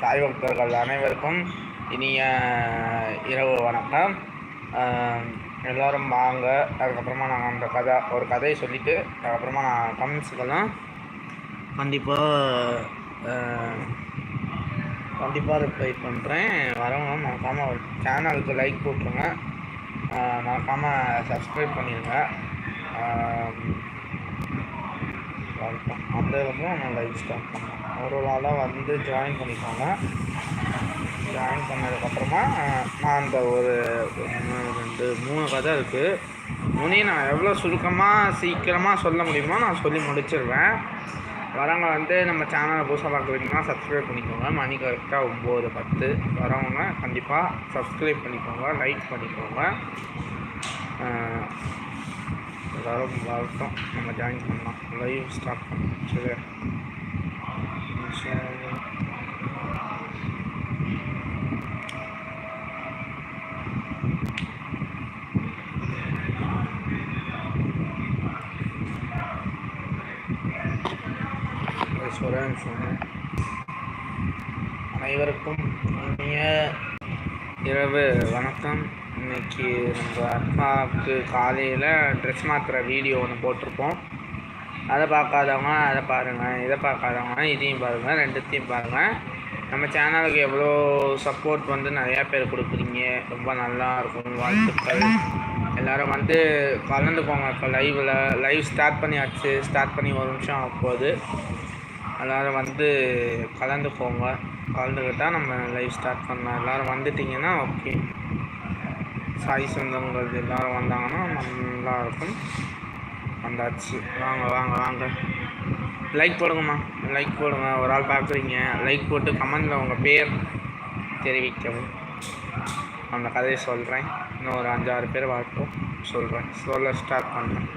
சாய் பக்தர்கள் அனைவருக்கும் இனிய இரவு வணக்கம். எல்லோரும் வாங்க. அதுக்கப்புறமா நாங்கள் அந்த கதை ஒரு கதையை சொல்லிவிட்டு அதுக்கப்புறமா நான் கமெண்ட்ஸுக்கெல்லாம் கண்டிப்பாக கண்டிப்பாக ரிப்ளை பண்ணுறேன் வரவங்க மறக்காமல் ஒரு சேனலுக்கு லைக் போட்டுருங்க. மறக்காமல் சப்ஸ்கிரைப் பண்ணிடுங்க ஆம், அந்த வந்ததுக்கப்புறம் நான் லைக் ஸ்டார்ட் பண்ணேன் ஒரு வந்து ஜாயின் பண்ணிக்கோங்க. ஜாயின் பண்ணதுக்கப்புறமா நான் அந்த ஒரு ரெண்டு மூணு கதை இருக்குது மூணையும் நான் எவ்வளோ சுருக்கமாக சீக்கிரமாக சொல்ல முடியுமோ நான் சொல்லி முடிச்சிருவேன். வரவங்க வந்து நம்ம சேனலை புதுசாக பார்க்குறீங்கன்னா சப்ஸ்கிரைப் பண்ணிக்கோங்க. மணி கரெக்டாக ஒம்பது பத்து. வரவங்க கண்டிப்பாக சப்ஸ்கிரைப் பண்ணிக்கோங்க லைக் பண்ணிக்கோங்க. எல்லோரும் எல்லாரும் வரட்டும் நம்ம ஜாயின் பண்ணலாம். லைவ் ஸ்டார்ட் பண்ணலாம் சரியா அனைவருக்கும் இனிய இரவு வணக்கம். இன்னைக்கு நம்ம அப்பாவுக்கு காலையில் ட்ரெஸ் மாற்றுற வீடியோ ஒன்று போட்டிருப்போம். அதை பார்க்காதவங்க அதை பாருங்கள் இதை பார்க்காதவங்க இதையும் பாருங்கள் ரெண்டுத்தையும் பாருங்கள் நம்ம சேனலுக்கு எவ்வளோ சப்போர்ட் வந்து நிறையா பேர் கொடுக்குறீங்க. ரொம்ப நல்லா இருக்கும் வாழ்த்துக்கள். எல்லோரும் வந்து கலந்துக்கோங்க இப்போ லைவில் லைவ் ஸ்டார்ட் பண்ணியாச்சு ஸ்டார்ட் பண்ணி ஒரு நிமிஷம் ஆக போகுது. எல்லோரும் வந்து கலந்துக்கோங்க. கலந்துக்கிட்டால் நம்ம லைவ் ஸ்டார்ட் பண்ணலாம். எல்லாரும் வந்துட்டிங்கன்னா ஓகே சாய் சொந்தங்கள் எல்லோரும் வந்தாங்கன்னா நல்லா இருக்கும். வந்தாச்சு. வாங்க வாங்க வாங்க. லைக் போடுங்கம்மா. லைக் போடுங்க. ஒரு ஆள் பார்க்குறீங்க. லைக் போட்டு கமெண்டில் உங்கள் பேர் தெரிவிக்கவும். அந்த கதையை சொல்கிறேன் இன்னும் ஒரு அஞ்சாறு பேர் வரட்டும் சொல்கிறேன் சொல்ல ஸ்டார்ட் பண்ணுறேன்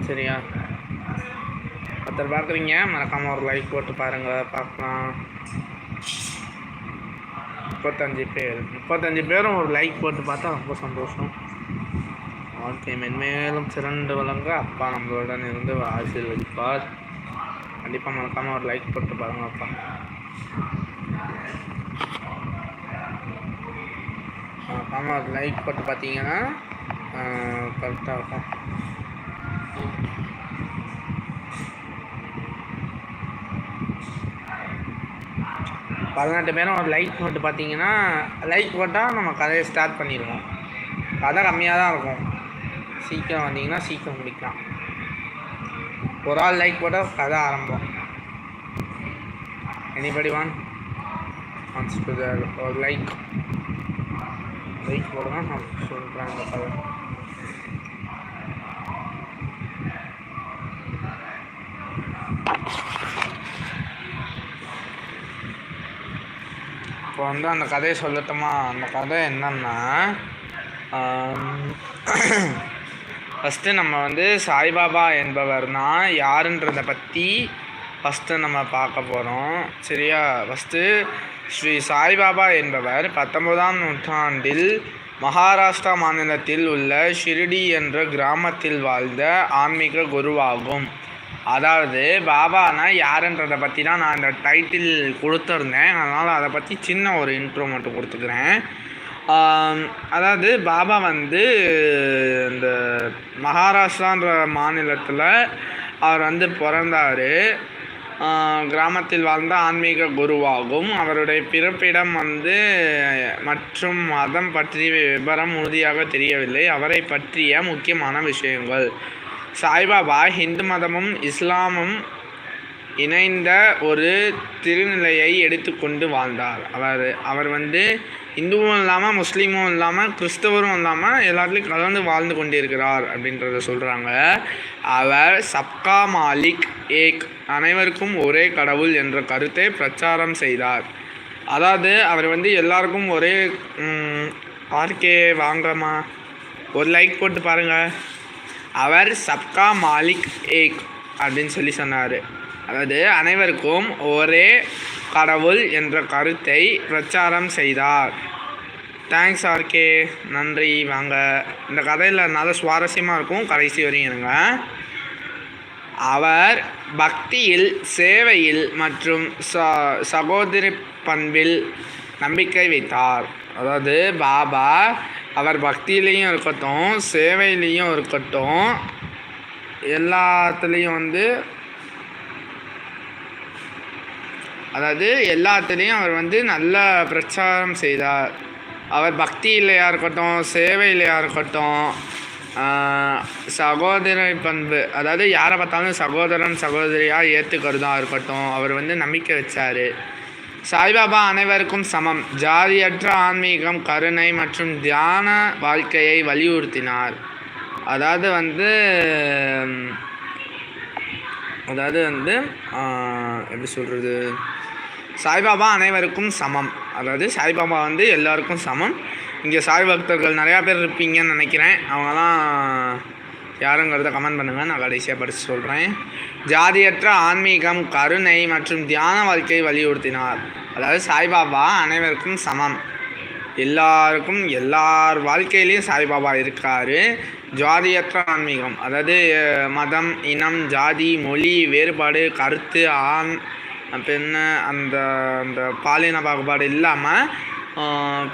சரியா? ஒருத்தர் பார்க்குறீங்க? மறக்காமல் ஒரு லைக் போட்டு பாருங்கள் பார்க்கலாம். முப்பத்தஞ்சு பேர். முப்பத்தஞ்சு பேரும் ஒரு லைக் போட்டு பார்த்தா ரொம்ப சந்தோஷம். வாழ்க்கை மென்மேலும் சிறந்து வழங்க அப்பா நம்மளுடன் இருந்து ஆசீர்வதிப்பார் கண்டிப்பாக மறக்காமல் ஒரு லைக் போட்டு பாருங்க அப்பா. மறக்காமல் ஒரு லைக் போட்டு பார்த்தீங்கன்னா கரெக்டாக இருக்கும். பதினெட்டு பேரும் ஒரு லைக் போட்டு பார்த்தீங்கன்னா லைக் போட்டால் நம்ம கதையை ஸ்டார்ட் பண்ணிடுவோம். கதை கம்மியாக தான் இருக்கும். சீக்கிரம் வந்தீங்கன்னா சீக்கிரம் முடிக்கலாம். ஒரு ஆள் லைக் போட்டால் கதை ஆரம்பம். எனிபடி வான் வான்ஸ் டு ஒரு லைக் லைக் போடுங்க நான் சொல்கிறேன் அந்த கதை. இப்போ வந்து அந்த கதையை சொல்லட்டுமா? அந்த கதை என்னன்னா ஃபஸ்ட்டு நம்ம வந்து சாய்பாபா என்பவர்னா யாருன்றதை பற்றி ஃபஸ்ட்டு நம்ம பார்க்க போகிறோம் சரியா? ஃபஸ்ட்டு ஸ்ரீ சாய்பாபா என்பவர் பத்தொன்பதாம் நூற்றாண்டில் மகாராஷ்டிரா மாநிலத்தில் உள்ள ஷிரிடி என்ற கிராமத்தில் வாழ்ந்த ஆன்மீக குருவாகும். அதாவது பாபானா யாருன்றதை பற்றி தான் நான் அந்த டைட்டில் கொடுத்துருந்தேன். அதனால் அதை பற்றி சின்ன ஒரு இன்ட்ரோ மட்டும் கொடுத்துக்கிறேன். அதாவது பாபா வந்து இந்த மகாராஷ்டிரான்ற மாநிலத்தில் அவர் வந்து பிறந்தார். கிராமத்தில் வாழ்ந்த ஆன்மீக குருவாகும். அவருடைய பிறப்பிடம் வந்து மற்றும் மதம் பற்றிய விவரம் உறுதியாக தெரியவில்லை. அவரை பற்றிய முக்கியமான விஷயங்கள். சாய்பாபா ஹிந்து மதமும் இஸ்லாமும் இணைந்த ஒரு திருநிலையை எடுத்துக்கொண்டு வாழ்ந்தார். அவர் அவர் வந்து இந்துவும் இல்லாமல் முஸ்லீமும் இல்லாமல் கிறிஸ்தவரும் இல்லாமல் எல்லாத்துலேயும் கலந்து வாழ்ந்து கொண்டிருக்கிறார் அப்படின்றத சொல்கிறாங்க அவர் சப்கா மாலிக் ஏக். அனைவருக்கும் ஒரே கடவுள் என்ற கருத்தை பிரச்சாரம் செய்தார். அதாவது அவர் வந்து எல்லாருக்கும் ஒரே ஆர்கே வாங்கம்மா ஒரு லைக் போட்டு பாருங்கள் அவர் சப்கா மாலிக் ஏக் அப்படின்னு சொல்லி சொன்னார். அதாவது அனைவருக்கும் ஒரே கடவுள் என்ற கருத்தை பிரச்சாரம் செய்தார். தேங்க்ஸ் ஆர்கே நன்றி வாங்க. இந்த கதையில் நல்ல சுவாரஸ்யமாக இருக்கும். கடைசி வரையும் இருங்க. அவர் பக்தியில் சேவையில் மற்றும் ச சகோதரி பண்பில் நம்பிக்கை வைத்தார். அதாவது பாபா அவர் பக்தியிலையும் இருக்கட்டும் சேவையிலையும் இருக்கட்டும் எல்லாத்துலேயும் வந்து அதாவது எல்லாத்துலேயும் அவர் வந்து நல்ல பிரச்சாரம் செய்தார். அவர் பக்தியிலையாக இருக்கட்டும் சேவையிலையாக இருக்கட்டும் சகோதர பண்பு அதாவது யாரை பார்த்தாலும் சகோதரன் சகோதரியாக ஏற்றுக்கிறதா இருக்கட்டும் அவர் வந்து நம்பிக்கை வச்சார். சாய்பாபா அனைவருக்கும் சமம். ஜாதியற்ற ஆன்மீகம் கருணை மற்றும் தியான வாழ்க்கையை வலியுறுத்தினார். அதாவது வந்து அதாவது வந்து எப்படி சொல்கிறது சாய்பாபா அனைவருக்கும் சமம். அதாவது சாய்பாபா வந்து எல்லாருக்கும் சமம். இங்கே சாய் பக்தர்கள் நிறையா பேர் இருப்பீங்கன்னு நினைக்கிறேன். அவங்களாம் யாருங்கிறத கமெண்ட் பண்ணுங்கள் நான் கடைசியாக படித்து சொல்கிறேன் ஜாதியற்ற ஆன்மீகம் கருணை மற்றும் தியான வாழ்க்கையை வலியுறுத்தினார். அதாவது சாய்பாபா அனைவருக்கும் சமம். எல்லாருக்கும் எல்லார் வாழ்க்கையிலையும் சாய்பாபா இருக்கார். ஜாதியற்ற ஆன்மீகம் அதாவது மதம் இனம் ஜாதி மொழி வேறுபாடு கருத்து ஆண் பெண் அந்த அந்த பாலின பாகுபாடு இல்லாமல்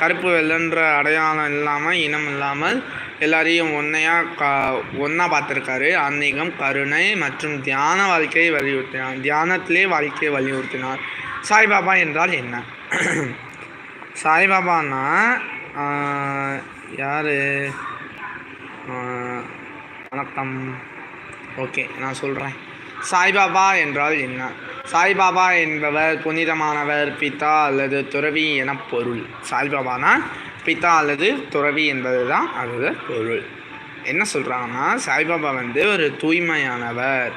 கருப்பு வெள்ளன்ற அடையாளம் இல்லாமல் இனம் இல்லாமல் எல்லாரையும் ஒன்றையாக க ஒன்றா பார்த்துருக்காரு. ஆன்மீகம் கருணை மற்றும் தியான வாழ்க்கையை வலியுறுத்தினார். தியானத்திலே வாழ்க்கையை வலியுறுத்தினார். சாய்பாபா என்றால் என்ன? சாய்பாபான்னா யார்? வணக்கம். ஓகே நான் சொல்கிறேன் சாய்பாபா என்றால் என்ன? சாய்பாபா என்பவர் புனிதமானவர் பிதா அல்லது துறவி என பொருள். சாய்பாபானா? பிதா அல்லது துறவி என்பது தான் அதோட பொருள். என்ன சொல்கிறாங்கன்னா சாய்பாபா வந்து ஒரு தூய்மையானவர்.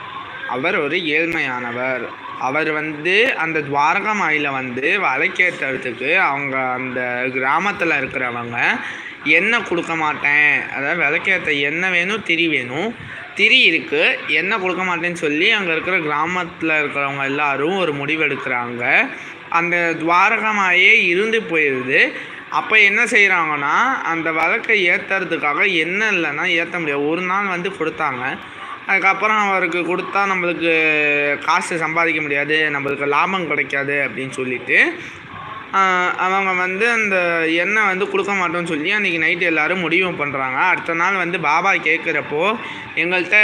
அவர் ஒரு ஏழ்மையானவர். அவர் வந்து அந்த துவாரகமாயில வந்து விளக்கேற்றுறதுக்கு அவங்க அந்த கிராமத்தில் இருக்கிறவங்க எண்ணெய் கொடுக்க மாட்டேன்? அதாவது விளக்கேற்ற எண்ணெய் வேணும் திரி வேணும். திரி இருக்குது எண்ணெய் கொடுக்க மாட்டேன்னு சொல்லி அங்கே இருக்கிற கிராமத்தில் இருக்கிறவங்க எல்லாரும் ஒரு முடிவு எடுக்கிறாங்க அந்த துவாரகமாயே இருந்து போயிடுது அப்போ என்ன செய்கிறாங்கன்னா அந்த வழக்கை ஏற்றுறதுக்காக எண்ணெய் இல்லைன்னா ஏற்ற முடியாது. ஒரு நாள் வந்து கொடுத்தாங்க. அதுக்கப்புறம் அவருக்கு கொடுத்தா நம்மளுக்கு காசு சம்பாதிக்க முடியாது நம்மளுக்கு லாபம் கிடைக்காது அப்படின்னு சொல்லிட்டு அவங்க வந்து அந்த எண்ணெய் வந்து கொடுக்க மாட்டோம்னு சொல்லி அன்றைக்கி நைட்டு எல்லோரும் முடிவு பண்ணுறாங்க அடுத்த நாள் வந்து பாபா கேட்குறப்போ எங்கள்கிட்ட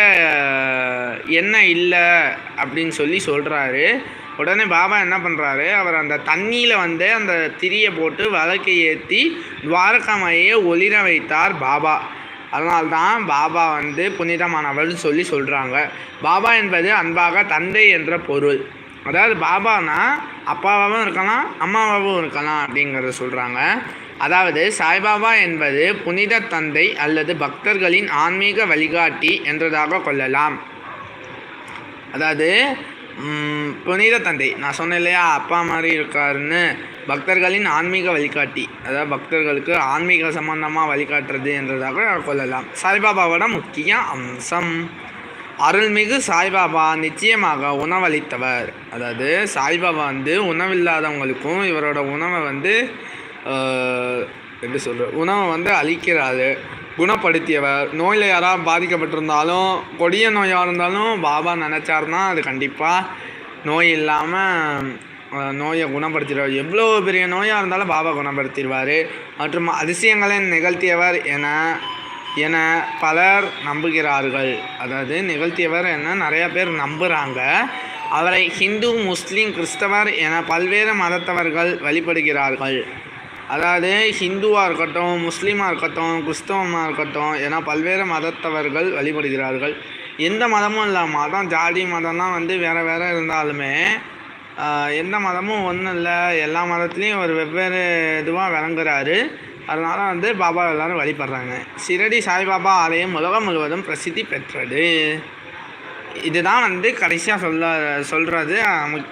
எண்ணெய் இல்லை அப்படின்னு சொல்லி சொல்கிறாரு உடனே பாபா என்ன பண்ணுறாரு அவர் அந்த தண்ணியில் வந்து அந்த திரியை போட்டு விளக்கை ஏற்றி துவாரகாமையே ஒளிர வைத்தார் பாபா. அதனால்தான் பாபா வந்து புனிதமானவர் சொல்லி சொல்கிறாங்க பாபா என்பது அன்பாக தந்தை என்ற பொருள். அதாவது பாபானா அப்பாவாகவும் இருக்கலாம் அம்மாவாகவும் இருக்கலாம் அப்படிங்கிறத சொல்கிறாங்க அதாவது சாய்பாபா என்பது புனித தந்தை அல்லது பக்தர்களின் ஆன்மீக வழிகாட்டி என்றதாக கொள்ளலாம். அதாவது புனித தந்தை. நான் சொன்னேன் இல்லையா அப்பா மாதிரி இருக்காருன்னு பக்தர்களின் ஆன்மீக வழிகாட்டி. அதாவது பக்தர்களுக்கு ஆன்மீக சம்பந்தமாக வழிகாட்டுறது என்றதாக கொள்ளலாம். சாய்பாபாவோட முக்கிய அம்சம் அருள்மிகு சாய்பாபா நிச்சயமாக உணவளித்தவர். அதாவது சாய்பாபா வந்து உணவில்லாதவங்களுக்கும் இவரோட உணவை வந்து எப்படி சொல்கிற உணவை வந்து அளிக்கிறாரு. குணப்படுத்தியவர் நோயில் யாராவது பாதிக்கப்பட்டிருந்தாலும் கொடிய நோயாக இருந்தாலும் பாபா நினச்சாருன்னா அது கண்டிப்பாக நோய் இல்லாமல் நோயை குணப்படுத்திடுவார். எவ்வளோ பெரிய நோயாக இருந்தாலும் பாபா குணப்படுத்திடுவார். மற்றும் அதிசயங்களை நிகழ்த்தியவர் என என பலர் நம்புகிறார்கள். அதாவது நிகழ்த்தியவர் என நிறையா பேர் நம்புகிறாங்க அவரை ஹிந்து முஸ்லீம் கிறிஸ்தவர் என பல்வேறு மதத்தவர்கள் வழிபடுகிறார்கள். அதாவது ஹிந்துவாக இருக்கட்டும் முஸ்லீமாக இருக்கட்டும் கிறிஸ்தவமாக இருக்கட்டும் ஏன்னா பல்வேறு மதத்தவர்கள் வழிபடுகிறார்கள். எந்த மதமும் இல்லை மதம் ஜாதி மதம்லாம் வந்து வேறு வேறு இருந்தாலுமே எந்த மதமும் ஒன்றும் இல்லை. எல்லா மதத்துலேயும் ஒரு வெவ்வேறு இதுவாக விளங்குறாரு. அதனால் வந்து பாபா எல்லோரும் வழிபடுறாங்க. சிரடி சாய்பாபா ஆலயம் உலகம் முழுவதும் பிரசித்தி பெற்றது. இதுதான் வந்து கடைசியாக சொல்ல சொல்கிறது முக்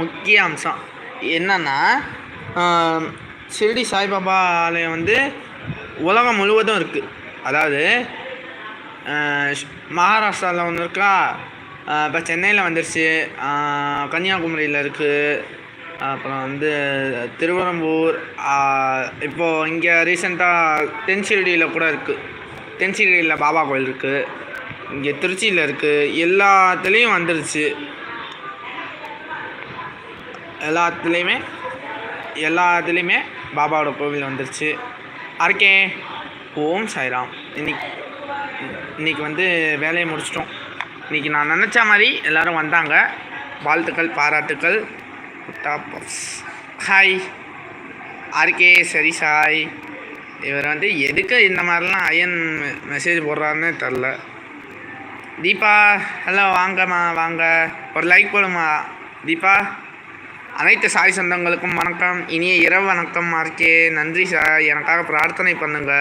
முக்கிய அம்சம். என்னென்னா ஷிரடி சாய்பாபா ஆலயம் வந்து உலகம் முழுவதும் இருக்குது அதாவது மகாராஷ்டிராவில் ஒன்று இருக்கா? இப்போ சென்னையில் வந்துருச்சு. கன்னியாகுமரியில் இருக்குது அப்புறம் வந்து திருவரம்பூர் இப்போது இங்கே ரீசெண்டாக தென்சிரடியில் கூட இருக்குது தென்சிரடியில் பாபா கோயில் இருக்குது இங்கே திருச்சியில் இருக்குது எல்லாத்துலேயும் வந்துருச்சு. எல்லாத்துலேயுமே எல்லாத்துலேயுமே பாபாவோட கோவில் வந்துருச்சு. arkே ஓம் சாய்ராம். இன்னைக்கு இன்னைக்கு வந்து வேலையை முடிச்சிட்டோம். இன்னைக்கு நான் நினச்ச மாதிரி எல்லோரும் வந்தாங்க. வாழ்த்துக்கள் பாராட்டுக்கள். ஹாய் ஆர்கே சரி சாய். இவர் வந்து எதுக்கு இந்த மாதிரிலாம் அயன் மெசேஜ் போடுறாருன்னு தெரில தீபா ஹலோ வாங்கம்மா வாங்க. ஒரு லைக் போடுமா தீபா. அனைத்து சாய் சொந்தங்களுக்கும் வணக்கம். இனிய இரவு வணக்கம் மார்க்கே. நன்றி சார் எனக்காக பிரார்த்தனை பண்ணுங்க.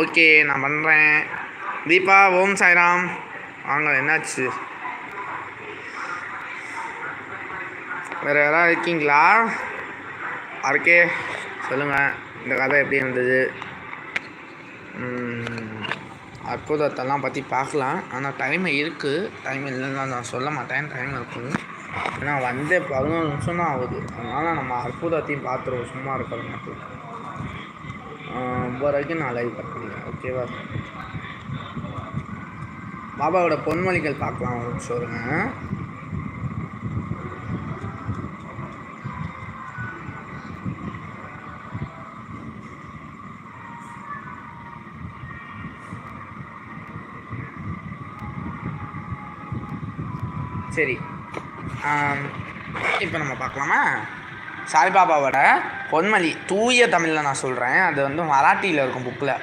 ஓகே நான் பண்ணுறேன் தீபா ஓம் சாய்ராம். வாங்க என்னாச்சு? வேறு யாராவது இருக்கீங்களா? ஆர்கே சொல்லுங்கள் இந்த கதை எப்படி இருந்தது? அற்புதத்தெல்லாம் பற்றி பார்க்கலாம். ஆனால் டைம் இருக்குது டைம் இல்லைன்னா நான் சொல்ல மாட்டேன். டைம் இருக்குது ஏன்னா வந்து பதினோரு நிமிஷம் தான் ஆகுது. அதனால் நம்ம அற்புதத்தையும் பார்த்துருவோம். சும்மா இருக்கிற மட்டும் ஒம்பது வரைக்கும் நான் லைவ் கட் பண்ணிக்கிறேன். ஓகேவா பாபாவோட பொன்மொழிகள் பார்க்கலாம். ஒரு நிமிஷம் சரி. இப்போ நம்ம பார்க்கலாமா? சாய்பாபாவோட பொன்மொழி தூய தமிழில் நான் சொல்கிறேன் அது வந்து மராட்டியில் இருக்கும் புக்கில்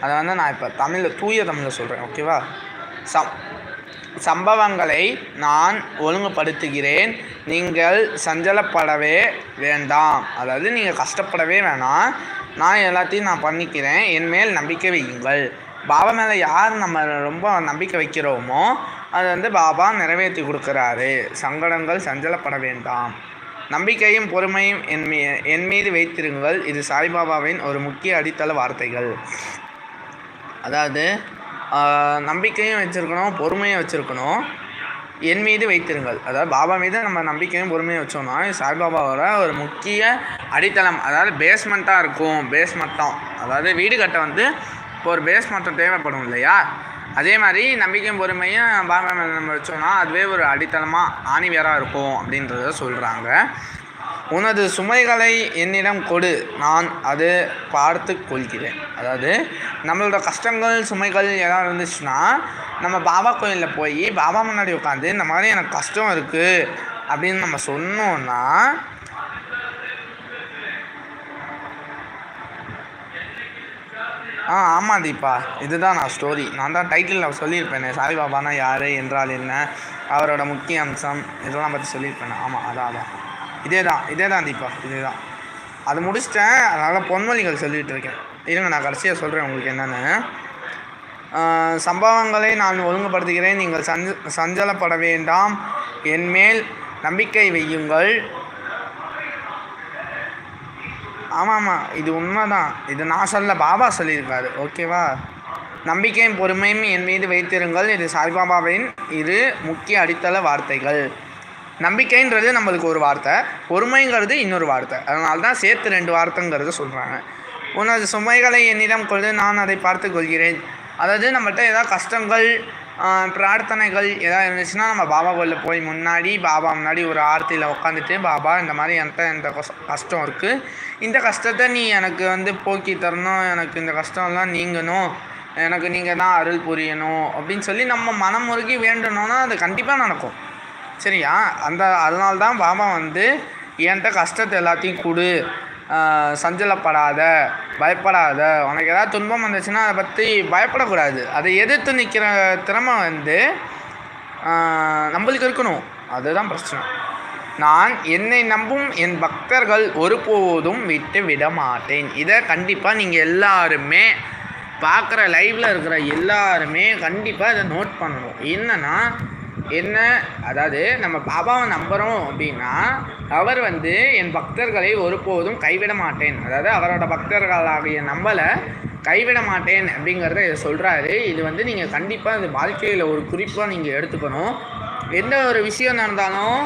அதை வந்து நான் இப்போ தமிழில் தூய தமிழில் சொல்கிறேன் ஓகேவா சம் சம்பவங்களை நான் ஒழுங்குபடுத்துகிறேன். நீங்கள் சஞ்சலப்படவே வேண்டாம். அதாவது நீங்கள் கஷ்டப்படவே வேணாம். நான் எல்லாத்தையும் நான் பண்ணிக்கிறேன். என் மேல் நம்பிக்கை வையுங்கள். பாபா மேலே யார் நம்ம ரொம்ப நம்பிக்கை வைக்கிறோமோ அது வந்து பாபா நிறைவேற்றி கொடுக்குறாரு. சங்கடங்கள் சஞ்சலப்பட வேண்டாம். நம்பிக்கையும் பொறுமையும் என் மீ என் மீது வைத்திருங்கள். இது சாய்பாபாவின் ஒரு முக்கிய அடித்தள வார்த்தைகள். அதாவது நம்பிக்கையும் வச்சுருக்கணும் பொறுமையும் வச்சுருக்கணும். என் மீது வைத்திருங்கள். அதாவது பாபா மீது நம்ம நம்பிக்கையும் பொறுமையும் வச்சோம்னா சாய்பாபாவோட ஒரு முக்கிய அடித்தளம். அதாவது பேஸ்மெண்ட்டாக இருக்கும். பேஸ்மட்டம் அதாவது வீடு கட்ட வந்து இப்போ ஒரு பேஸ்மட்டம் தேவைப்படும் இல்லையா? அதே மாதிரி நம்பிக்கையும் பொறுமையும் பாபா மேலே நம்ம வச்சோம்னா அதுவே ஒரு அடித்தளமாக ஆணிவேராக இருக்கும் அப்படின்றத சொல்கிறாங்க உனது சுமைகளை என்னிடம் கொடு. நான் அது பார்த்து கொள்கிறேன். அதாவது நம்மளோட கஷ்டங்கள் சுமைகள் எதாவது இருந்துச்சுன்னா நம்ம பாபா கோயிலில் போய் பாபா முன்னாடி உட்காந்து இந்த மாதிரி எனக்கு கஷ்டம் இருக்குது அப்படின்னு நம்ம சொன்னோன்னா ஆ ஆமாம் தீபா. இதுதான் நான் ஸ்டோரி நான் தான் டைட்டிலில் சொல்லியிருப்பேனே. சாய்பாபானா யார் என்றால் என்ன அவரோட முக்கிய அம்சம் இதெல்லாம் பற்றி சொல்லியிருப்பேன். ஆமாம் அதான் அதான் இதே தான் இதே தான் தீபா இதே தான் அது முடிச்சிட்டேன். அதனால் பொன்மொழிகள் சொல்லிகிட்டு இருக்கேன். இருங்க நான் கடைசியாக சொல்கிறேன் உங்களுக்கு என்னென்னு. சம்பவங்களை நான் ஒழுங்குபடுத்துகிறேன். நீங்கள் சஞ்ச சஞ்சலப்பட வேண்டாம். என் மேல் நம்பிக்கை வையுங்கள். ஆமாம் ஆமாம் இது உண்மைதான். இது நான் சொல்ல பாபா சொல்லியிருக்காரு ஓகேவா நம்பிக்கையும் பொறுமையும் என் மீது வைத்திருங்கள். இது சாய்பாபாவின் இரு முக்கிய அடித்தள வார்த்தைகள். நம்பிக்கைன்றது நம்மளுக்கு ஒரு வார்த்தை பொறுமைங்கிறது இன்னொரு வார்த்தை. அதனால தான் சேர்த்து ரெண்டு வார்த்தைங்கிறத சொல்கிறாங்க உனது சுமைகளை என்னிடம் கொண்டு நான் அதை பார்த்து கொள்கிறேன். அதாவது நம்மகிட்ட ஏதாவது கஷ்டங்கள் பிரார்த்தனைகள் ஏதாவது இருந்துச்சுன்னா நம்ம பாபா கோயிலில் போய் முன்னாடி பாபா முன்னாடி ஒரு ஆர்த்தியில் உட்காந்துட்டு பாபா இந்த மாதிரி என்கிட்ட இந்த கஷ்டம் இருக்குது இந்த கஷ்டத்தை நீ எனக்கு வந்து போக்கி தரணும். எனக்கு இந்த கஷ்டம்லாம் நீங்கணும். எனக்கு நீங்கள் தான் அருள் புரியணும். அப்படின்னு சொல்லி நம்ம மனம் முருகி வேண்டணும்னா அது கண்டிப்பாக நடக்கும். சரியா? அந்த அதனால்தான் பாபா வந்து என்கிட்ட கஷ்டத்தை எல்லாத்தையும் கொடு. சஞ்சலப்படாத பயப்படாத உனக்கு ஏதாவது துன்பம் வந்துச்சுன்னா அதை பற்றி பயப்படக்கூடாது. அதை எதிர்த்து நிற்கிற திறமை வந்து நம்மளுக்கு இருக்கணும். அதுதான் பிரச்சனை. நான் என்னை நம்பும் என் பக்தர்கள் ஒருபோதும் விட்டு விட மாட்டேன். இதை கண்டிப்பாக நீங்கள் எல்லாருமே பார்க்குற லைவில் இருக்கிற எல்லாருமே கண்டிப்பாக இதை நோட் பண்ணணும். என்னென்னா என்ன? அதாவது நம்ம பாபாவை நம்புகிறோம் அப்படின்னா அவர் வந்து என் பக்தர்களை ஒருபோதும் கைவிட மாட்டேன். அதாவது அவரோட பக்தர்களாகிய நம்மளை கைவிட மாட்டேன் அப்படிங்கிறத இதை சொல்கிறாரு இது வந்து நீங்கள் கண்டிப்பாக இந்த வாழ்க்கையில் ஒரு குறிப்பாக நீங்கள் எடுத்துக்கணும். எந்த ஒரு விஷயம் நடந்தாலும்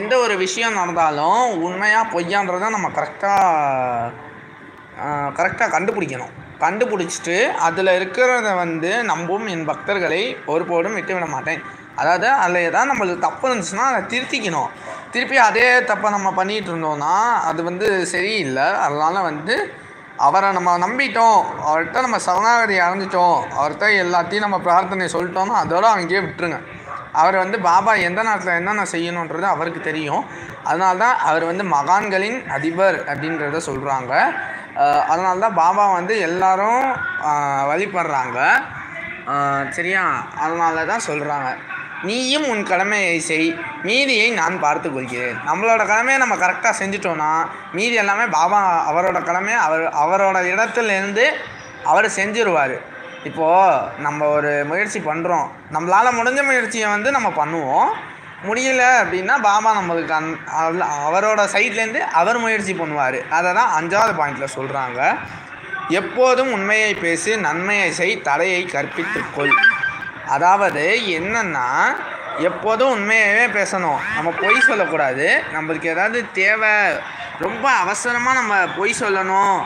எந்த ஒரு விஷயம் நடந்தாலும் உண்மையாக பொய்யான்றதை நம்ம கரெக்டாக கரெக்டாக கண்டுபிடிக்கணும். கண்டுபிடிச்சிட்டு அதில் இருக்கிறத வந்து நம்பும் என் பக்தர்களை ஒருபோதும் விட்டுவிட மாட்டேன் அதாவது அதில் ஏதாவது நம்மளுக்கு தப்பு இருந்துச்சுன்னா அதை திருத்திக்கணும். திருப்பி அதே தப்பை நம்ம பண்ணிகிட்டு இருந்தோம்னா அது வந்து சரியில்லை. அதனால் வந்து அவரை நம்ம நம்பிட்டோம். அவர்கிட்ட நம்ம சரணாகதி அடைஞ்சிட்டோம். அவர்கிட்ட எல்லாத்தையும் நம்ம பிரார்த்தனை சொல்லிட்டோம்னா அதோட அங்கேயே விட்டுருங்க. அவர் வந்து பாபா எந்த நேரத்தில் என்னென்ன செய்யணுன்றது அவருக்கு தெரியும். அதனால தான் அவர் வந்து மகான்களின் அதிபர் அப்படின்றத சொல்கிறாங்க அதனால தான் பாபா வந்து எல்லாரும் வழிபடுறாங்க. சரியா? அதனால தான் சொல்கிறாங்க நீயும் உன் கடமையை செய். மீதியை நான் பார்த்து கொள்கிறேன். நம்மளோட கடமையை நம்ம கரெக்டாக செஞ்சிட்டோன்னா மீதி எல்லாமே பாபா அவரோட கடமையை அவர் அவரோட இடத்துலேருந்து அவர் செஞ்சிருவார். இப்போது நம்ம ஒரு முயற்சி பண்ணுறோம் நம்மளால் முடிஞ்ச முயற்சியை வந்து நம்ம பண்ணுவோம். முடியல அப்படின்னா பாபா நம்மளுக்கு அந் அவரோட சைட்லேருந்து அவர் முயற்சி பண்ணுவார். அதை தான் அஞ்சாவது பாயிண்டில் சொல்கிறாங்க எப்போதும் உண்மையை பேசி நன்மையை செய் தடையை கற்பித்துக்கொள் அதாவது என்னென்னா எப்போதும் உண்மையாகவே பேசணும். நம்ம பொய் சொல்லக்கூடாது. நம்மளுக்கு ஏதாவது தேவை ரொம்ப அவசரமாக நம்ம பொய் சொல்லணும்.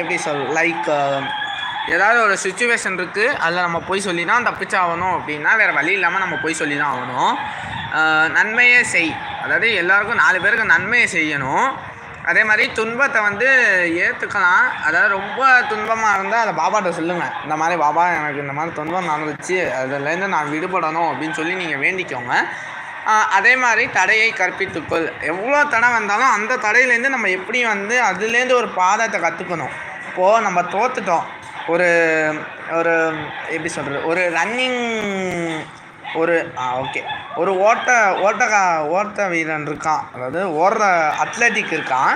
எப்படி சொல் லைக் ஏதாவது ஒரு சுச்சுவேஷன் இருக்குது அதில் நம்ம பொய் சொல்லி தான் தப்பிச்சாகணும் அப்படின்னா வேறு வழி இல்லாமல் நம்ம பொய் சொல்லி தான் ஆகணும் நன்மையே செய். அதாவது எல்லாருக்கும் நாலு பேருக்கு நன்மையை செய்யணும். அதே மாதிரி துன்பத்தை வந்து ஏற்றுக்கலாம் அதாவது ரொம்ப துன்பமாக இருந்தால் அதை பாபாட்ட சொல்லுங்கள் இந்த மாதிரி பாபா எனக்கு இந்த மாதிரி துன்பம் நடந்துச்சு அதுலேருந்து நான் விடுபடணும் அப்படின்னு சொல்லி நீங்கள் வேண்டிக்கோங்க. அதே மாதிரி தடையை கற்பித்துக்கொள். எவ்வளோ தடை வந்தாலும் அந்த தடையிலேருந்து நம்ம எப்படி வந்து அதுலேருந்து ஒரு பாதத்தை கற்றுக்கணும் இப்போது நம்ம தோத்துட்டோம். ஒரு ஒரு எப்படி சொல்கிறது ஒரு ரன்னிங் ஒரு ஆ ஓகே ஒரு ஓட்ட ஓட்ட ஓட்ட வீரன் இருக்கான். அதாவது ஓடுற அத்லட்டிக் இருக்கான்.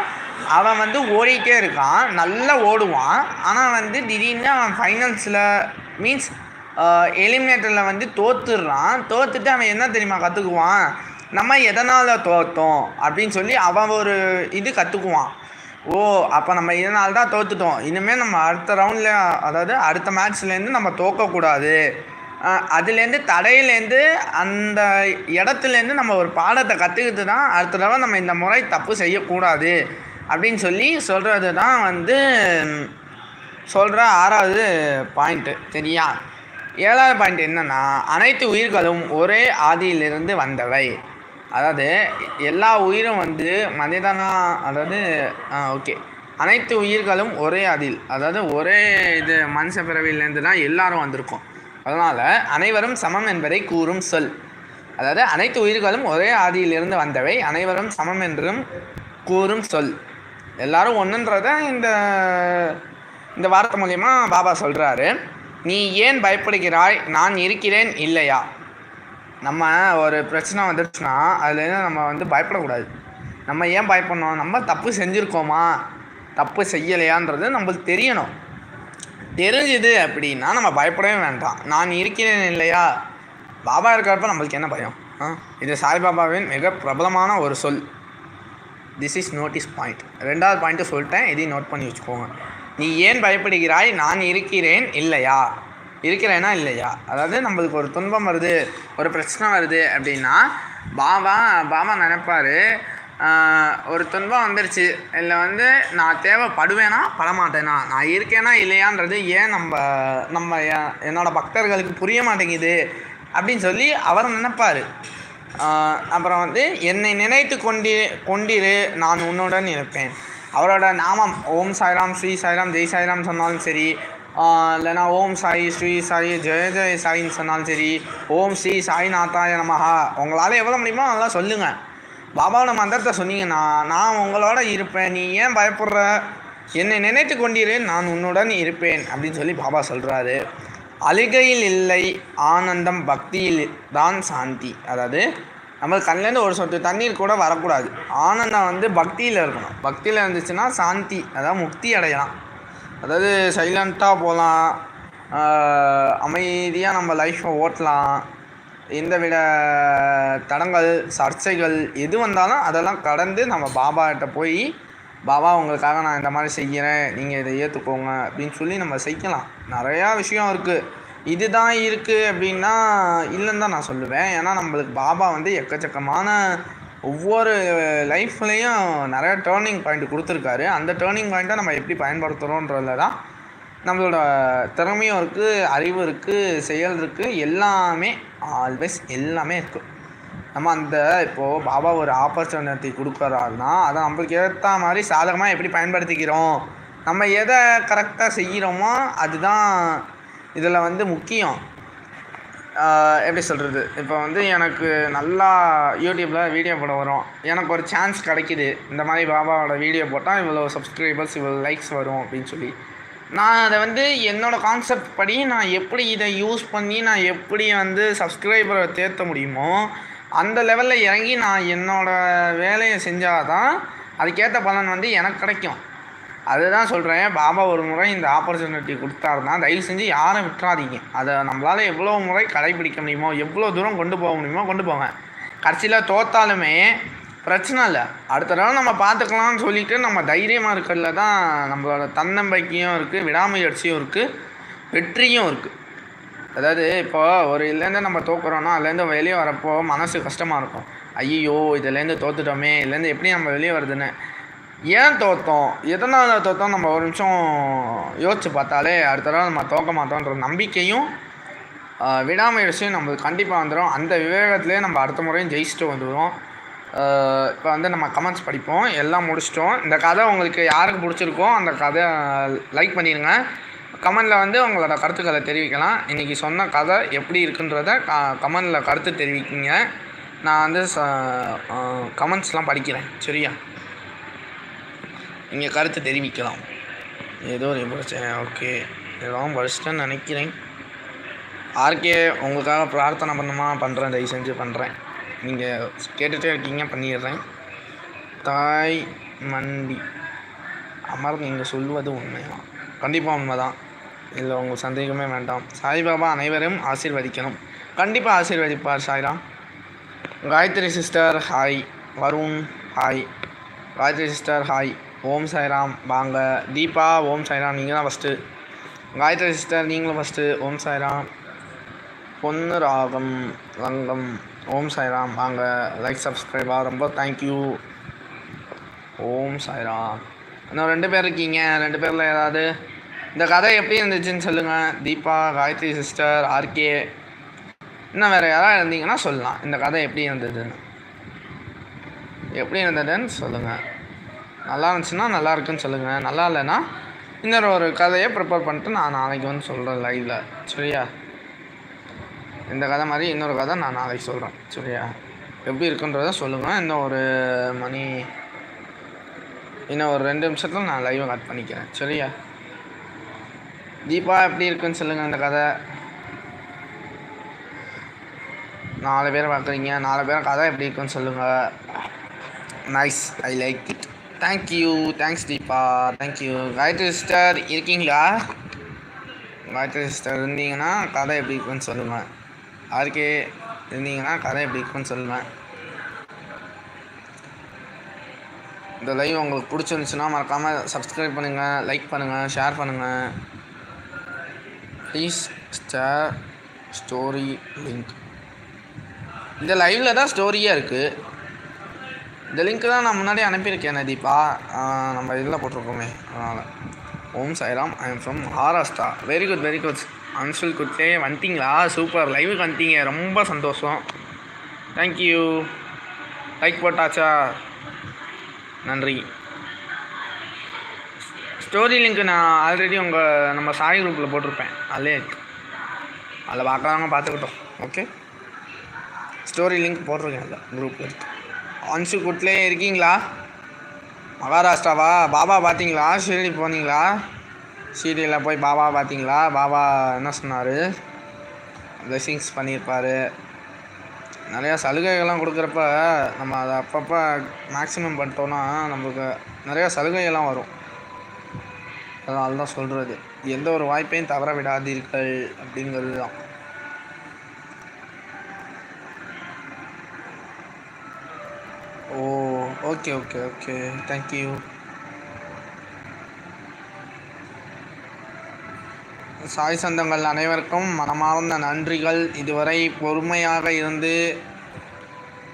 அவன் வந்து ஓடிட்டே இருக்கான். நல்லா ஓடுவான். ஆனால் வந்து திடீர்னு அவன் ஃபைனல்ஸில் மீன்ஸ் எலிமினேட்டரில் வந்து தோத்துடுறான். தோத்துட்டு அவன் என்ன தெரியுமா கற்றுக்குவான் நம்ம எதனால் தோத்தோம்? அப்படின்னு சொல்லி அவன் ஒரு இது கற்றுக்குவான் ஓ அப்போ நம்ம இதனால தான் தோத்துட்டோம். இனிமேல் நம்ம அடுத்த ரவுண்டில் அதாவது அடுத்த மேட்ச்லேருந்து நம்ம தோக்கக்கூடாது. அதுலேருந்து தடையிலேருந்து அந்த இடத்துலேருந்து நம்ம ஒரு பாடத்தை கற்றுக்கிட்டு தான் அடுத்த தடவை நம்ம இந்த முறை தப்பு செய்யக்கூடாது. அப்படின்னு சொல்லி சொல்கிறது தான் வந்து சொல்கிற ஆறாவது பாயிண்ட்டு சரியா? ஏழாவது பாயிண்ட் என்னென்னா அனைத்து உயிர்களும் ஒரே ஆதியிலிருந்து வந்தவை. அதாவது எல்லா உயிரும் வந்து மனிதனா அதாவது ஓகே. அனைத்து உயிர்களும் ஒரே ஆதியில் அதாவது ஒரே இது மனுஷ பிறவியிலேருந்து தான் எல்லாரும் வந்திருக்கோம். அதனால் அனைவரும் சமம் என்பதை கூறும் சொல். அதாவது அனைத்து உயிர்களும் ஒரே ஆதியிலிருந்து வந்தவை அனைவரும் சமம் என்றும் கூறும் சொல். எல்லாரும் ஒன்றுன்றத இந்த இந்த வார்த்தை மூலயமா பாபா சொல்கிறாரு நீ ஏன் பயப்படுகிறாய்? நான் இருக்கிறேன் இல்லையா? நம்ம ஒரு பிரச்சனை வந்துடுச்சுன்னா அதுலேருந்து நம்ம வந்து பயப்படக்கூடாது. நம்ம ஏன் பயப்படணும்? நம்ம தப்பு செஞ்சுருக்கோமா? தப்பு செய்யலையான்றது நம்மளுக்கு தெரியணும். தெரிஞ்சுது அப்படின்னா நம்ம பயப்படவே வேண்டாம். நான் இருக்கிறேன் இல்லையா? பாபா இருக்கிறப்ப நம்மளுக்கு என்ன பயம்? ஆ? இது சாய்பாபாவின் மிக பிரபலமான ஒரு சொல். திஸ் இஸ் நோட்டீஸ் பாயிண்ட் ரெண்டாவது பாயிண்ட்டு சொல்லிட்டேன். இதையும் நோட் பண்ணி வச்சுக்கோங்க. நீ ஏன் பயப்படுகிறாய்? நான் இருக்கிறேன் இல்லையா? இருக்கிறேனா இல்லையா? அதாவது நம்மளுக்கு ஒரு துன்பம் வருது ஒரு பிரச்சனை வருது அப்படின்னா பாபா பாபா நினைப்பாரு ஒரு துன்பம் வந்துருச்சு. இல்லை வந்து நான் தேவைப்படுவேனா படமாட்டேனா? நான் இருக்கேனா இல்லையான்றது ஏன் நம்ம நம்ம என்னோடய பக்தர்களுக்கு புரிய மாட்டேங்குது? அப்படின்னு சொல்லி அவர் நினைப்பாரு. அப்புறம் வந்து என்னை நினைத்து கொண்டி கொண்டிரு நான் உன்னுடன் இருப்பேன். அவரோட நாமம் ஓம் சாய்ராம் ஸ்ரீ சாய்ராம் ஜெய் சாய்ராம் சொன்னாலும் சரி இல்லைனா ஓம் சாய் ஸ்ரீ சாய் ஜெய ஜெய சாயின்னு சொன்னாலும் சரி ஓம் ஸ்ரீ சாய்நாத்தாய நமஹா. உங்களால் எவ்வளோ முடியுமோ அதெல்லாம் சொல்லுங்கள் பாபாவோட மந்திரத்தை சொன்னீங்கன்னா நான் உங்களோட இருப்பேன். நீ ஏன் பயப்படுற? என்னை நினைத்து கொண்டிரு நான் உன்னுடன் இருப்பேன் அப்படின்னு சொல்லி பாபா சொல்கிறாரு அழுகையில் இல்லை ஆனந்தம் பக்தியில் தான் சாந்தி. அதாவது நம்ம கண்லேருந்து ஒரு சொட்டு தண்ணீர் கூட வரக்கூடாது. ஆனந்தம் வந்து பக்தியில் இருக்கணும். பக்தியில் இருந்துச்சுன்னா சாந்தி அதாவது முக்தி அடையலாம். அதாவது சைலண்ட்டாக போகலாம். அமைதியாக நம்ம லைஃப்பை ஓட்டலாம். எந்தவித தடங்கள் சர்ச்சைகள் எது வந்தாலும் அதெல்லாம் கடந்து நம்ம பாபாகிட்ட போய் பாபா உங்களுக்காக நான் இந்த மாதிரி செய்கிறேன். நீங்கள் இதை ஏற்றுக்கோங்க அப்படின்னு சொல்லி நம்ம செய்யலாம். நிறையா விஷயம் இருக்குது இதுதான் இருக்குது அப்படின்னா இல்லைன்னு தான் நான் சொல்லுவேன். ஏன்னா நம்மளுக்கு பாபா வந்து எக்கச்சக்கமான ஒவ்வொரு லைஃப்லேயும் நிறைய டேர்னிங் பாயிண்ட் கொடுத்துருக்காரு. அந்த டேர்னிங் பாயிண்ட்டை நம்ம எப்படி பயன்படுத்துகிறோன்றதுல தான் நம்மளோட திறமையும் இருக்குது அறிவு இருக்குது செயல் இருக்குது எல்லாமே ஆல்வேஸ் எல்லாமே இருக்குது நம்ம அந்த இப்போது பாபா ஒரு ஆப்பர்ச்சுனிட்டி கொடுக்குறாருன்னா அதை நம்மளுக்கு ஏற்ற மாதிரி சாதகமாக எப்படி பயன்படுத்திக்கிறோம்? நம்ம எதை கரெக்டாக செய்கிறோமோ அதுதான் இதில் வந்து முக்கியம். எப்படி சொல்கிறது இப்போ வந்து எனக்கு நல்லா யூடியூப்பில் வீடியோ போட வரும். எனக்கு ஒரு சான்ஸ் கிடைக்கிது. இந்த மாதிரி பாபாவோட வீடியோ போட்டால் இவ்வளோ சப்ஸ்கிரைபர்ஸ் இவ்வளோ லைக்ஸ் வரும் அப்படின்னு சொல்லி. நான் அதை வந்து என்னோடய கான்செப்ட் படி நான் எப்படி இதை யூஸ் பண்ணி நான் எப்படி வந்து சப்ஸ்கிரைபரை தேர்த்த முடியுமோ அந்த லெவலில் இறங்கி நான் என்னோடய வேலையை செஞ்சால் தான் அதுக்கேற்ற பலன் வந்து எனக்கு கிடைக்கும். அதுதான் சொல்கிறேன் பாபா ஒரு முறை இந்த ஆப்பர்ச்சுனிட்டி கொடுத்தாருன்னா தயவு செஞ்சு யாரும் விட்டுறாதீங்க. அதை நம்மளால் எவ்வளோ முறை கடைபிடிக்க முடியுமோ எவ்வளோ தூரம் கொண்டு போக முடியுமோ கொண்டு போவேன் கடைசியில் தோத்தாலுமே பிரச்சனை இல்லை. அடுத்த தடவை நம்ம பார்த்துக்கலாம்னு சொல்லிட்டு நம்ம தைரியமாக இருக்கிறதுல தான் நம்மளோட தன்னம்பிக்கையும் இருக்குது விடாமுயற்சியும் இருக்குது வெற்றியும் இருக்குது அதாவது இப்போ ஒரு இதுலேருந்து நம்ம தோக்குறோன்னா அதுலேருந்து வெளியே வரப்போ மனசு கஷ்டமாக இருக்கும். ஐயோ இதுலேருந்து தோத்துட்டோமே இதுலேருந்து எப்படி நம்ம வெளியே வருதுன்னு. ஏன் தோத்தோம்? எதனால் தோத்தோம் நம்ம ஒரு நிமிஷம் யோசிச்சு பார்த்தாலே அடுத்த தடவை நம்ம தோக்க மாட்டோன்ற நம்பிக்கையும் விடாமுயற்சியும் நம்மளுக்கு கண்டிப்பாக வந்துடும் அந்த விவேகத்திலே நம்ம அடுத்த முறையும் ஜெயிச்சுட்டு வந்துடுவோம் இப்போ வந்து நம்ம கமெண்ட்ஸ் படிப்போம். எல்லாம் முடிச்சிட்டோம். இந்த கதை உங்களுக்கு யாருக்கு பிடிச்சிருக்கோ அந்த கதை லைக் பண்ணிடுங்க. கமெண்டில் வந்து உங்களோட கருத்துக்களை தெரிவிக்கலாம். இன்றைக்கி சொன்ன கதை எப்படி இருக்குன்றத க கமெண்டில் கருத்து தெரிவிக்கிங்க. நான் வந்து ச கமெண்ட்ஸ்லாம் படிக்கிறேன். சரியா? நீங்கள் கருத்து தெரிவிக்கலாம். ஏதோ ஒரு பிரச்சனை ஓகே. எல்லாம் படிச்சிட்டேன்னு நினைக்கிறேன். ஆர்கே உங்களுக்காக பிரார்த்தனை பண்ணுமா பண்ணுறேன் தயவு செஞ்சு பண்ணுறேன் நீங்கள் கேட்டுகிட்டே இருக்கீங்க பண்ணிடுறேன். தாய் மண்டி. அமர் நீங்கள் சொல்வது உண்மைதான். கண்டிப்பாக உண்மைதான். இதில் உங்கள் சந்தேகமே வேண்டாம். சாய்பாபா அனைவரும் ஆசீர்வதிக்கணும். கண்டிப்பாக ஆசீர்வதிப்பார் Sairam. Gayathri sister hi Varun hi Gayathri sister hi Om Sairam. வாங்க. தீபா ஓம் சாய்ராம். நீங்கள் தான் ஃபஸ்ட்டு காயத்ரி சிஸ்டர் நீங்களும் ஃபஸ்ட்டு ஓம் சாய்ராம். பொன்னு ராகம் ரங்கம் ஓம் சாய்ராம். வாங்க. லைக் சப்ஸ்கிரைபா ரொம்ப தேங்க்யூ ஓம் சாய்ராம். இன்னும் ரெண்டு பேர் இருக்கீங்க. ரெண்டு பேரில் ஏதாவது இந்த கதை எப்படி இருந்துச்சுன்னு சொல்லுங்கள் தீபா காயத்ரி சிஸ்டர் ஆர்கே. இன்னும் வேறு யாராவது இருந்தீங்கன்னா சொல்லலாம். இந்த கதை எப்படி இருந்ததுன்னு. எப்படி இருந்ததுன்னு சொல்லுங்கள் நல்லா இருந்துச்சுன்னா நல்லா இருக்குன்னு சொல்லுங்கள் நல்லா இல்லைன்னா இன்னொரு ஒரு கதையை ப்ரிப்பேர் பண்ணிட்டு நான் நாளைக்கு வந்து சொல்கிறேன் லைவில் சரியா? இந்த கதை மாதிரி இன்னொரு கதை நான் நாளைக்கு சொல்கிறேன் சரியா? எப்படி இருக்குன்றத சொல்லுங்கள் இன்னும் ஒரு மணி இன்னும் ஒரு ரெண்டு நிமிஷத்தில் நான் லைவை கட் பண்ணிக்கிறேன். சரியா? தீபா எப்படி இருக்குன்னு சொல்லுங்கள் இந்த கதை. நாலு பேர் பார்க்குறீங்க. நாலு பேர் கதை எப்படி இருக்குன்னு சொல்லுங்கள் nice I like it thank you thanks Deepa thank you Gayathri sister இருக்கீங்களா? காயத்ரி சிஸ்டர் இருந்தீங்கன்னா கதை எப்படி இருக்குன்னு சொல்லுவேன் ஆர்கே இருந்தீங்கன்னா கதை எப்படி இருக்குன்னு சொல்லுவேன் இந்த லைவ் உங்களுக்கு பிடிச்சிருந்துச்சுன்னா மறக்காமல் சப்ஸ்கிரைப் பண்ணுங்கள் லைக் பண்ணுங்கள் ஷேர் பண்ணுங்கள் ப்ளீஸ் ஸ்டார் ஸ்டோரி லிங்க் இந்த லைவில் தான் ஸ்டோரியே இருக்குது இந்த லிங்க் தான் நான் முன்னாடி அனுப்பியிருக்கேன் தீபா? நம்ம இதில் போட்டிருக்கோமே. அதனால். Om Sairam I am from Maharashtra very good very good Anshul Gudle வந்துட்டிங்களா? Super லைவுக்கு வந்துட்டீங்க. ரொம்ப சந்தோஷம். தேங்க்யூ லைக் போட்டாச்சா? நன்றி. ஸ்டோரி லிங்க் நான் ஆல்ரெடி உங்கள் நம்ம சாய் குரூப்பில் போட்டிருப்பேன். அதிலே இருக்கு. அதில் பார்க்குறவங்க பார்த்துக்கிட்டோம். ஓகே ஸ்டோரி லிங்க் போட்டிருக்கேன் அதில் குரூப்பில் இருக்குது அன்சுகுட்லேயே இருக்கீங்களா? மகாராஷ்டிராவா? பாபா பார்த்தீங்களா ஷீரடி போனீங்களா? ஷீரடியில் போய் பாபா பார்த்தீங்களா பாபா என்ன சொன்னார்? பிளெஸிங்ஸ் பண்ணியிருப்பார். நிறையா சலுகைகள்லாம் கொடுக்குறப்ப நம்ம அதை அப்பப்போ மேக்ஸிமம் பண்ணிட்டோன்னா நம்மளுக்கு நிறையா சலுகைகள்லாம் வரும். அதனால தான் சொல்கிறது எந்த ஒரு வாய்ப்பையும் தவற விடாதீர்கள் அப்படிங்கிறது தான். ஓ okay okay okay thank you Sai சொந்தங்கள் அனைவருக்கும் மனமார்ந்த நன்றிகள். இதுவரை பொறுமையாக இருந்து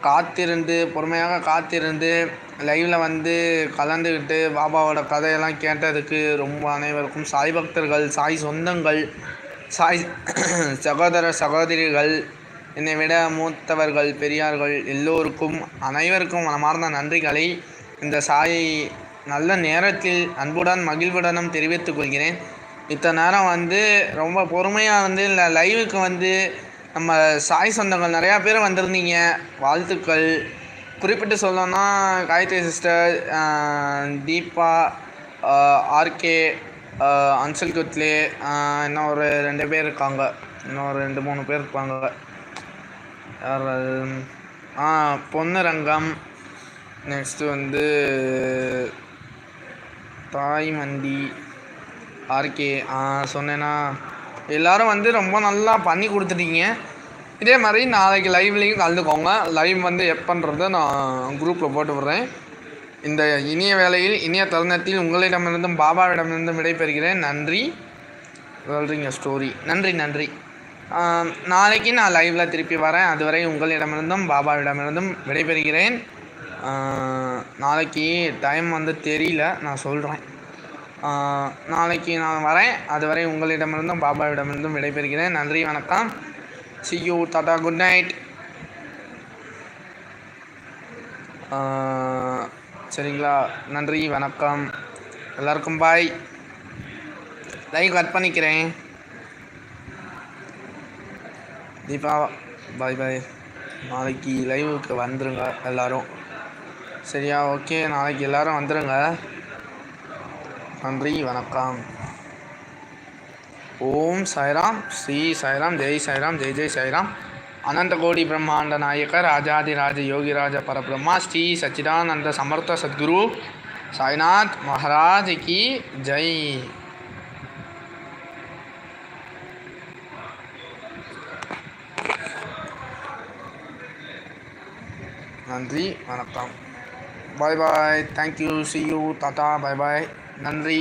காத்திருந்து பொறுமையாக காத்திருந்து லைவில் வந்து கலந்துக்கிட்டு பாபாவோட கதையெல்லாம் கேட்டதுக்கு ரொம்ப அனைவருக்கும் சாய் பக்தர்கள் சாய் சொந்தங்கள் சாய் சகோதர சகோதரிகள் என்னை விட மூத்தவர்கள் பெரியார்கள் எல்லோருக்கும் அனைவருக்கும் மனமார்ந்த நன்றிகளை. இந்த சாயை நல்ல நேரத்தில் அன்புடன் மகிழ்வுடனும் தெரிவித்துக் கொள்கிறேன். இத்தனை நேரம் வந்து ரொம்ப பொறுமையாக வந்து இல்லை லைவுக்கு வந்து நம்ம சாய் சொந்தங்கள் நிறையா பேர் வந்திருந்தீங்க. வாழ்த்துக்கள். குறிப்பிட்டு சொல்லணும்னா காயத்ரி சிஸ்டர் தீபா ஆர்கே அன்சல் குத்லே இன்னும் ஒரு ரெண்டு பேர் இருக்காங்க. இன்னும் ஒரு ரெண்டு மூணு பேர் இருப்பாங்க. பொன்னரங்கம் நெக்ஸ்ட்டு வந்து தாய் மந்தி ஆர்கே ஆ சொன்னேன்னா எல்லோரும் வந்து ரொம்ப நல்லா பண்ணி கொடுத்துட்டீங்க. இதே மாதிரி நாளைக்கு லைவ்லேயும் கலந்துக்கோங்க. லைவ் வந்து எப்போன்றதை நான் குரூப்பில் போட்டு விட்றேன். இந்த இனிய வேலையில் இனிய தருணத்தில் உங்களிடமிருந்தும் பாபாவிடமிருந்தும் விடைபெறுகிறேன். நன்றி. சொல்கிறீங்க ஸ்டோரி நன்றி நன்றி. நாளைக்கு நான் லைவில் திருப்பி வரேன். அதுவரை உங்களிடமிருந்தும் பாபாவிடமிருந்தும் விடைபெறுகிறேன். நாளைக்கு டைம் வந்து தெரியல நான் சொல்கிறேன் நாளைக்கு நான் வரேன். அதுவரை உங்களிடமிருந்தும் பாபாவிடமிருந்தும் விடைபெறுகிறேன். நன்றி வணக்கம். See you tata good night சரிங்களா? நன்றி வணக்கம். எல்லாருக்கும் பாய் லைவ் கட் பண்ணிக்கிறேன். தீபா பாய் பாய் நாளைக்கு லைவுக்கு வந்துருங்க எல்லாரும். சரியா? ஓகே நாளைக்கு எல்லாரும் வந்துருங்க. நன்றி வணக்கம். ஓம் சாய்ராம் ஸ்ரீ சாய்ராம் ஜெய் சாய்ராம் ஜெய் ஜெய் சாய்ராம். அனந்த கோடி பிரம்மாண்ட நாயக ராஜாதிராஜ யோகிராஜ பரபிரம்மா ஸ்ரீ சச்சிதானந்த சமர்த்த சத்குரு சாய்நாத் மகாராஜ் கி ஜெய். நன்றி வணக்கம். Bye bye thank you see you tata bye bye நன்றி.